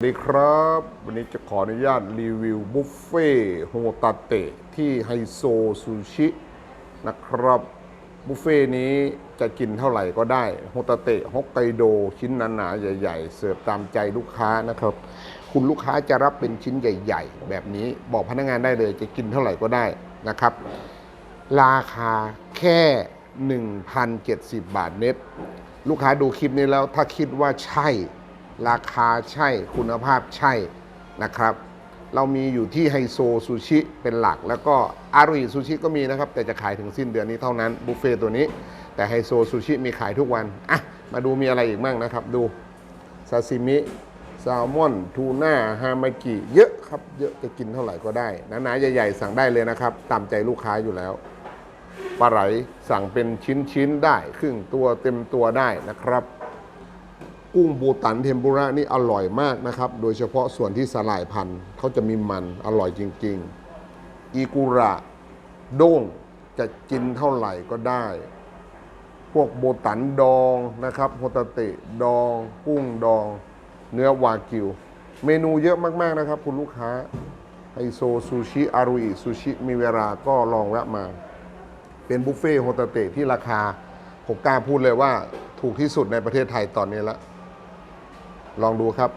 สวัสดีครับ วันนี้จะขออนุญาตรีวิวบุฟเฟ่โฮตาเตะที่ไฮโซซูชินะครับบุฟเฟ่นี้จะกินเท่าไหร่ก็ได้โฮตาเตะฮอกไกโดชิ้นหนาๆใหญ่ ๆ เสิร์ฟตามใจลูกค้านะครับ คุณลูกค้าจะรับเป็นชิ้นใหญ่ ๆ แบบนี้บอกพนักงานได้เลยจะกินเท่าไหร่ก็ได้นะครับ ราคาแค่ 1,070 บาทเน็ตลูกค้าดูคลิปนี้แล้วถ้าคิดว่าใช่ ราคาใช่คุณภาพใช่นะครับ เรามีอยู่ที่ไฮโซซูชิเป็นหลัก แล้วก็อารุอิซูชิก็มีนะครับ แต่จะขายถึงสิ้นเดือนนี้เท่านั้นบุฟเฟ่ตัวนี้ แต่ไฮโซซูชิมีขายทุกวันอะมาดูมีอะไรอีกบ้างนะครับ ดูซาซิมิแซลมอน ทูน่าฮามากิเยอะครับ เยอะจะกินเท่าไหร่ก็ได้หนาๆใหญ่ ๆ สั่งได้เลยนะครับ ตามใจลูกค้าอยู่แล้วปลาไหลสั่งเป็นชิ้นๆได้ ครึ่งตัวเต็มตัวได้นะครับ กุ้งบูตันเทมปุระนี่อร่อยมากนะครับ โดยเฉพาะส่วนที่สลายพันธุ์เขาจะมีมันอร่อยจริง ๆ อีกุระโด้งจะกินเท่าไหร่ก็ได้ พวกโบตันดองนะครับโฮตาเตะดอง กุ้งดอง เนื้อวากิว เมนูเยอะมาก ๆ นะครับ คุณลูกค้าไฮโซซูชิอารุอิซูชิมีเวลาก็ลองแวะมา เป็นบุฟเฟ่ต์โฮตาเตะที่ราคา ผมกล้าพูดเลยว่าถูกที่สุดในประเทศไทยตอนนี้แล้ว ลองดูครับ